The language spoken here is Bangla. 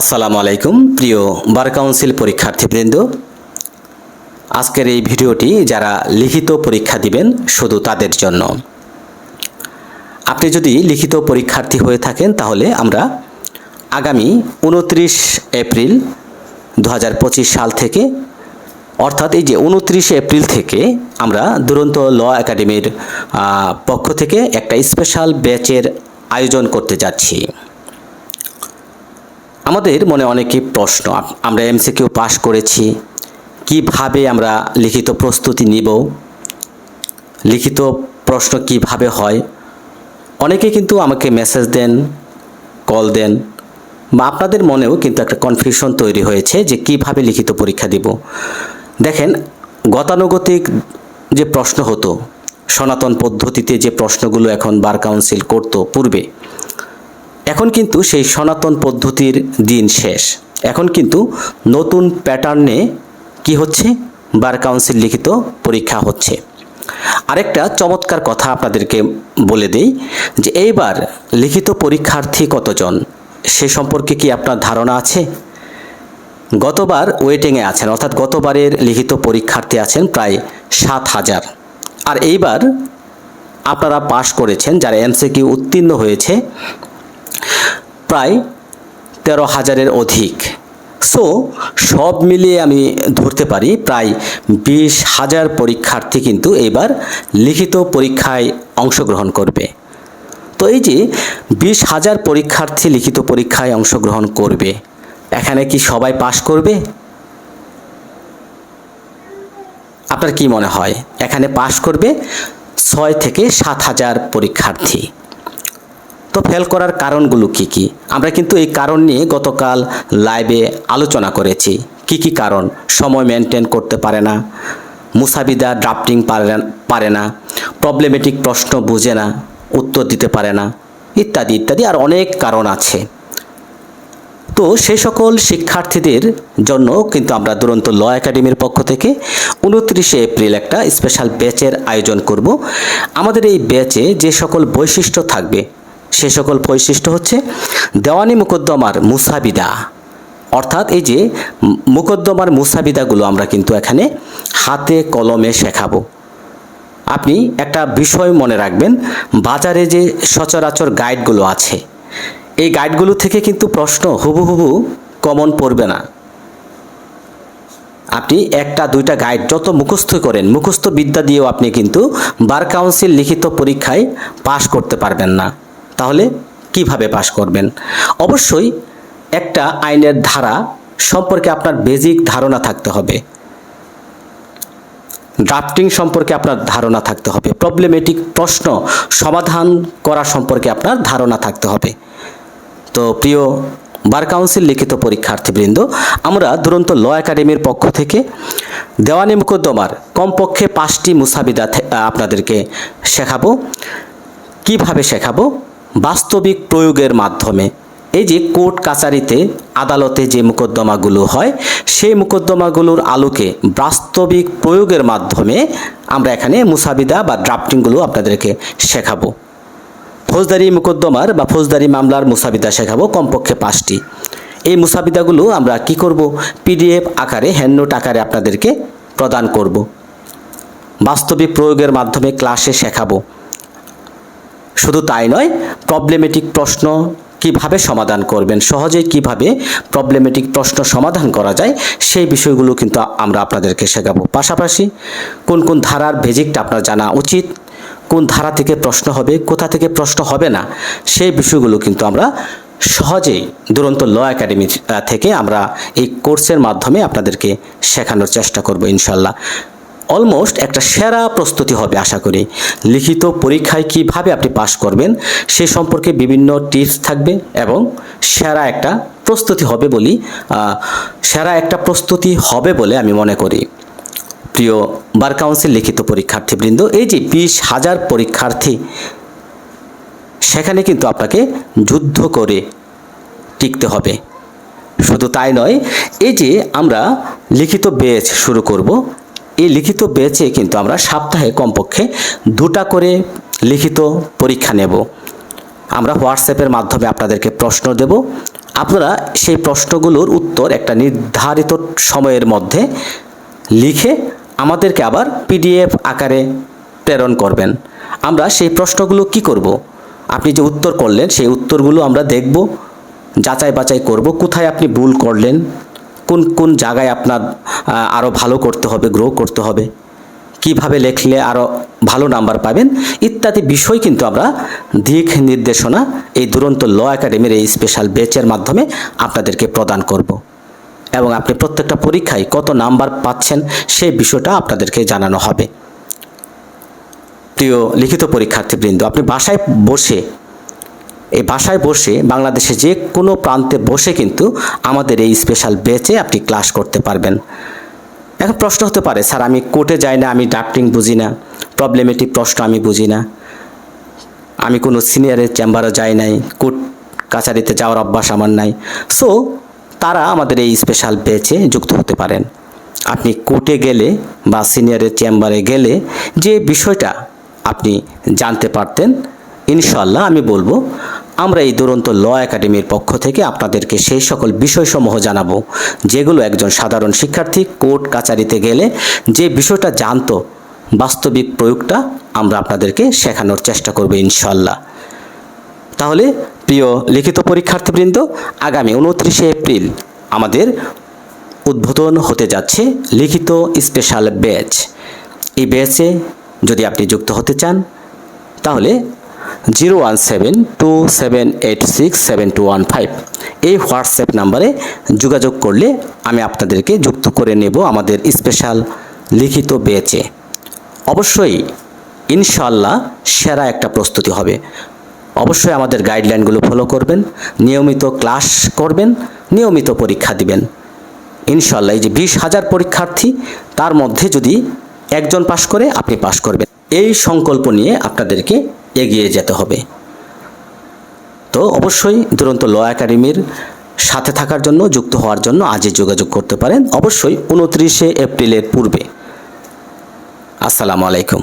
আসসালামু আলাইকুম, প্রিয় বার কাউন্সিল পরীক্ষার্থীবৃন্দ। আজকের এই ভিডিওটি যারা লিখিত পরীক্ষা দিবেন, শুধু তাদের জন্য। আপনি যদি লিখিত পরীক্ষার্থী হয়ে থাকেন, তাহলে আমরা আগামী উনত্রিশ এপ্রিল দু হাজার পঁচিশ সাল থেকে, অর্থাৎ এই যে উনত্রিশে এপ্রিল থেকে আমরা দুরন্ত ল একাডেমির পক্ষ থেকে একটা স্পেশাল ব্যাচের আয়োজন করতে যাচ্ছি। আমাদের মনে অনেকই প্রশ্ন আমরা এমসিকিউ পাশ করেছি, কীভাবে আমরা লিখিত প্রস্তুতি নিব, লিখিত প্রশ্ন কীভাবে হয় অনেকে কিন্তু আমাকে মেসেজ দেন কল দেন, বা আপনাদের মনেও কিন্তু একটা কনফিউশন তৈরি হয়েছে যে কীভাবে লিখিত পরীক্ষা দিব। দেখেন, গতানুগতিক যে প্রশ্ন হতো, সনাতন পদ্ধতিতে যে প্রশ্নগুলো এখন বার কাউন্সিল করতো পূর্বে এখন কিন্তু সেই সনাতন পদ্ধতির দিন শেষ। এখন কিন্তু নতুন প্যাটার্নে কি হচ্ছে? বার কাউন্সিল লিখিত পরীক্ষা হচ্ছে। আরেকটা চমৎকার কথা আপনাদেরকে বলে দেই যে এইবার লিখিত পরীক্ষার্থী কতজন? সে সম্পর্কে কি আপনার ধারণা আছে? গতবার ওয়েটিংয়ে আছেন, অর্থাৎ গতবারের লিখিত পরীক্ষার্থী আছেন প্রায় সাত হাজার। আর এইবার আপনারা পাশ করেছেন, যারা এমসিকিউ উত্তীর্ণ হয়েছে প্রায় তেরো হাজারের অধিক। সো সব মিলিয়ে আমি ধরতে পারি প্রায় বিশ হাজার পরীক্ষার্থী কিন্তু এবার লিখিত পরীক্ষায় অংশগ্রহণ করবে। তো এই যে বিশ হাজার পরীক্ষার্থী লিখিত পরীক্ষায় অংশগ্রহণ করবে, এখানে কি সবাই পাশ করবে? আপনার কি মনে হয়? এখানে পাশ করবে ছয় থেকে সাত হাজার পরীক্ষার্থী। তো ফেল করার কারণগুলো কি কি? আমরা কিন্তু এই কারণ নিয়ে গতকাল লাইভে আলোচনা করেছি। কি কি কারণ? সময় মেনটেন করতে পারে না, মুসাবিদা ড্রাফটিং পারে না- পারে না প্রবলেমেটিক প্রশ্ন বুঝে না, উত্তর দিতে পারে না, ইত্যাদি ইত্যাদি, আর অনেক কারণ আছে। তো সে সকল শিক্ষার্থীদের জন্য কিন্তু আমরা দুরন্ত ল একাডেমির পক্ষ থেকে উনত্রিশে এপ্রিল একটা স্পেশাল ব্যাচের আয়োজন করব। আমাদের এই ব্যাচে যে সকল বৈশিষ্ট্য থাকবে সে সকল বৈশিষ্ট্য হচ্ছে দেওয়ানি মুকদ্দমার মুসাবিদা। অর্থাৎ এই যে মুকদ্দমার মুসাবিদাগুলো আমরা কিন্তু এখানে হাতে কলমে শেখাবো। আপনি একটা বিষয় মনে রাখবেন, বাজারে যে সচরাচর গাইডগুলো আছে, এই গাইডগুলো থেকে কিন্তু প্রশ্ন হুবহুবু কমন পড়বে না। আপনি একটা, দুইটা গাইড যত মুখস্থ করেন, মুখস্থ বিদ্যা দিয়েও আপনি কিন্তু বার কাউন্সিল লিখিত পরীক্ষায় পাশ করতে পারবেন না। তাহলে কীভাবে পাশ করবেন? অবশ্যই একটা আইনের ধারা সম্পর্কে আপনার বেজিক ধারণা থাকতে হবে। ড্রাফটিং সম্পর্কে আপনার ধারণা থাকতে হবে। প্রবলেমেটিক প্রশ্ন সমাধান করা সম্পর্কে আপনার ধারণা থাকতে হবে। তো প্রিয় বার কাউন্সিল লিখিত পরীক্ষার্থীবৃন্দ, আমরা দুরন্ত ল একাডেমির পক্ষ থেকে দেওয়ানি মুকদ্দমার কমপক্ষে পাঁচটি মুসাবিদা আপনাদেরকে শেখাবো। কীভাবে শেখাবো? বাস্তবিক প্রয়োগের মাধ্যমে। এই যে কোর্ট কাচারিতে আদালতে যে মোকদ্দমাগুলো হয়, সেই মোকদ্দমাগুলোর আলোকে বাস্তবিক প্রয়োগের মাধ্যমে আমরা এখানে মুসাবিদা বা ড্রাফটিংগুলো আপনাদেরকে শেখাবো। ফৌজদারি মোকদ্দমার বা ফৌজদারি মামলার মুসাবিদা শেখাবো কমপক্ষে পাঁচটি। এই মুসাবিদাগুলো আমরা কি করব? পিডিএফ আকারে, হ্যান্ডনোট আকারে আপনাদেরকে প্রদান করব। বাস্তবিক প্রয়োগের মাধ্যমে ক্লাসে শেখাবো। শুধু তাই নয় প্রবলেমেটিক প্রশ্ন কীভাবে সমাধান করবেন, সহজেই কীভাবে প্রবলেমেটিক প্রশ্ন সমাধান করা যায়, সেই বিষয়গুলো কিন্তু আমরা আপনাদেরকে শেখাবো। পাশাপাশি কোন কোন ধারার বেজিকটা আপনার জানা উচিত, কোন ধারা থেকে প্রশ্ন হবে, কোথা থেকে প্রশ্ন হবে না, সেই বিষয়গুলো কিন্তু আমরা সহজেই দুরন্ত ল একাডেমি থেকে আমরা এই কোর্সের মাধ্যমে আপনাদেরকে শেখানোর চেষ্টা করব ইনশাল্লাহ অলমোস্ট একটা সেরা প্রস্তুতি হবে, আশা করি। লিখিত পরীক্ষায় কীভাবে আপনি পাশ করবেন, সে সম্পর্কে বিভিন্ন টিপস থাকবে এবং সেরা একটা প্রস্তুতি হবে বলি সেরা একটা প্রস্তুতি হবে বলে আমি মনে করি। প্রিয় বার কাউন্সিল লিখিত পরীক্ষার্থীবৃন্দ, এই যে বিশ হাজার পরীক্ষার্থী, সেখানে কিন্তু আপনাকে যুদ্ধ করে টিকতে হবে। শুধু তাই নয়, এই যে আমরা লিখিত বেচ শুরু করব এই লিখিত বেচে কিন্তু আমরা সপ্তাহে কমপক্ষে দুটা করে লিখিত পরীক্ষা নেব। আমরা হোয়াটসঅ্যাপের মাধ্যমে আপনাদেরকে প্রশ্ন দেব। আপনারা সেই প্রশ্নগুলোর উত্তর একটা নির্ধারিত সময়ের মধ্যে লিখে আমাদেরকে আবার পিডিএফ আকারে প্রেরণ করবেন। আমরা সেই প্রশ্নগুলো কি করব? আপনি যে উত্তর করলেন, সেই উত্তরগুলো আমরা দেখব যাচাই বাছাই করব, কোথায় আপনি ভুল করলেন কোন কোন জায়গায় আপনার আরও ভালো করতে হবে গ্রো করতে হবে? কীভাবে লেখলে আরও ভালো নাম্বার পাবেন? ইত্যাদি বিষয় কিন্তু আমরা দিক নির্দেশনা এই দুরন্ত ল একাডেমির এই স্পেশাল ব্যাচের মাধ্যমে আপনাদেরকে প্রদান করব। এবং আপনি প্রত্যেকটা পরীক্ষায় কত নাম্বার পাচ্ছেন সেই বিষয়টা আপনাদেরকে জানানো হবে। প্রিয় লিখিত পরীক্ষার্থীবৃন্দ, আপনি বাসায় বসে এই বাসায় বসে বাংলাদেশে যে কোনো প্রান্তে বসে কিন্তু আমাদের এই স্পেশাল ব্যাচে আপনি ক্লাস করতে পারবেন। এখন প্রশ্ন হতে পারে, স্যার, আমি কোর্টে যাই না, আমি ড্রাফটিং বুঝি না প্রবলেমেটিক প্রশ্ন আমি বুঝি না। আমি কোনো সিনিয়রের চেম্বারে যাই নাই কোর্ট কাছারিতে যাওয়ার অভ্যাস আমার নাই। সো তারা আমাদের এই স্পেশাল ব্যাচে যুক্ত হতে পারেন। আপনি কোর্টে গেলে বা সিনিয়রের চেম্বারে গেলে যে বিষয়টা আপনি জানতে পারতেন ইনশাল্লাহ আমি বলব আমরা এই দুরন্ত ল একাডেমির পক্ষ থেকে আপনাদেরকে সেই সকল বিষয়সমূহ জানাব, যেগুলো একজন সাধারণ শিক্ষার্থী কোর্ট কাচারিতে গেলে যে বিষয়টা জানতো, বাস্তবিক প্রয়োগটা আমরা আপনাদেরকে শেখানোর চেষ্টা করব ইনশাল্লাহ তাহলে, প্রিয় লিখিত পরীক্ষার্থীবৃন্দ, আগামী উনত্রিশে এপ্রিল আমাদের উদ্বোধন হতে যাচ্ছে লিখিত স্পেশাল ব্যাচ। এই ব্যাচে যদি আপনি যুক্ত হতে চান, তাহলে zero one seven two seven eight six seven two one five. এই হোয়াটসঅ্যাপ নাম্বারে যোগাযোগ করলে আমি আপনাদেরকে যুক্ত করে নেব আমাদের স্পেশাল লিখিত বেচে অবশ্যই ইনশাল্লাহ সেরা একটা প্রস্তুতি হবে। অবশ্যই আমাদের গাইডলাইনগুলো ফলো করবেন, নিয়মিত ক্লাস করবেন, নিয়মিত পরীক্ষা দিবেন। ইনশাল্লাহ এই যে বিশ হাজার পরীক্ষার্থী, তার মধ্যে যদি একজন পাশ করে, আপনি পাশ করবেন। এই সংকল্প নিয়ে আপনাদেরকে এগিয়ে যেতে হবে। তো অবশ্যই দুরন্ত ল একাডেমির সাথে থাকার জন্য, যুক্ত হওয়ার জন্য আজই যোগাযোগ করতে পারেন। অবশ্যই উনত্রিশে এপ্রিলের পূর্বে। আসসালামু আলাইকুম।